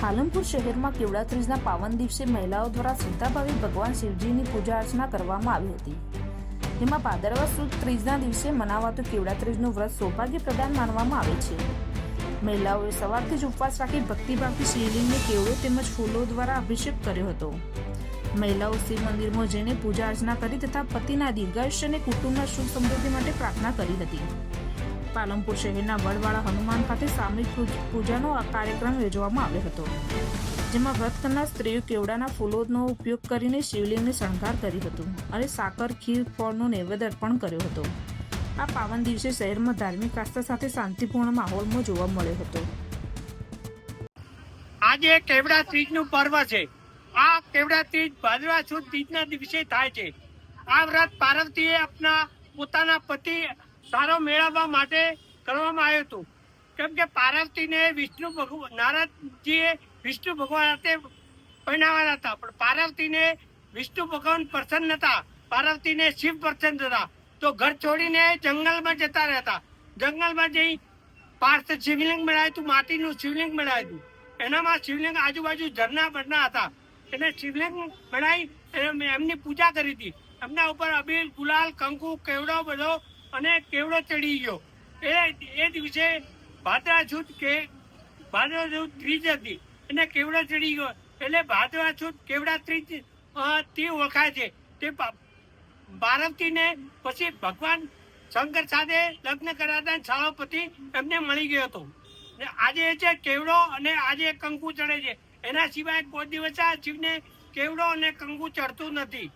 પાલનપુર શહેરમાં કેવડાત્રીજના પાવન દિવસે મહિલાઓ દ્વારા સીતાભાવે ભગવાન શિવજીની પૂજા અર્ચના કરવામાં આવી હતી. જેમાં ભાદરવા સુદ ત્રીજના દિવસે મનાવાતું કેવડાત્રીજનું વ્રત સૌભાગ્ય પ્રદાન માનવામાં આવે છે. મહિલાઓએ સવારથી જ ઉપવાસ રાખી ભક્તિભાવથી શિવલિંગને કેવડો તેમજ ફૂલો દ્વારા અભિષેક કર્યો હતો. મહિલાઓ શિવ મંદિરમાં જઈને પૂજા અર્ચના કરી તથા પતિના દીર્ઘાયુષ્ય અને કુટુંબના સુખ સમૃદ્ધિ માટે પ્રાર્થના કરી હતી. પાલનપુર શહેરના વડવાળા હનુમાન ખાતે સામૂહિક પૂજાનો આ કાર્યક્રમ યોજવામાં આવ્યો હતો. જેમાં વ્રત કરનાર સ્ત્રીઓ કેવડાના ફૂલોનો ઉપયોગ કરીને શિવલિંગને શણગાર કર્યું હતું અને સાકર, ખીર, ફળનો નૈવેદ્ય અર્પણ કર્યો હતો. આ પાવન દિવસે શહેરમાં ધાર્મિક આસ્થા સાથે શાંતિપૂર્ણ માહોલમાં જોવા મળ્યો હતો. આજે કેવડા ત્રીજનું પર્વ છે. આ કેવડા ત્રીજ ભાદરવા સુદ ત્રીજના દિવસે થાય છે. આ વ્રત પાર્વતીએ આપના પોતાના પતિ સારો મેળવવા માટે કરવામાં આવ્યું હતું. કેમ કે પાર્વતીને વિષ્ણુ ભગવાન નારદજીએ વિષ્ણુ ભગવાન હાથે પરણાવવાના હતા. પણ પાર્વતીને વિષ્ણુ ભગવાન પ્રસન્ન હતા. પાર્વતીને શિવ પ્રસન્ન હતા. તો ઘર છોડીને જંગલમાં જતા રહેતા જંગલમાં જઈ પાર્થ શિવલિંગ બનાવ્યું હતું, માટીનું શિવલિંગ બનાવ્યું હતું. એનામાં શિવલિંગ આજુબાજુ ઝરના બરના હતા. એને શિવલિંગ બનાવી એમની પૂજા કરી હતી. એમના ઉપર અબીર ગુલાલ, કંકુ, કેવડો બધો અને કેવડો ચડી ગયો. એ એ દિવસે ભાદરા સુદ કે ભાદરા સુદ ત્રીજ હતી. એને કેવડો ચડી ગયો? એટલે ભાદરા સુદ કેવડા ત્રીજ તે ઓળખાય છે. તે બારવતીને પછી ભગવાન શંકર સાથે લગ્ન કરાતા છાળોપતિ એમને મળી ગયો હતો. ને આજે એ છે કેવડો અને આજે કંકુ ચડે છે. એના સિવાય કોઈ દિવસ આ શિવને કેવડો અને કંકુ ચડતું નથી.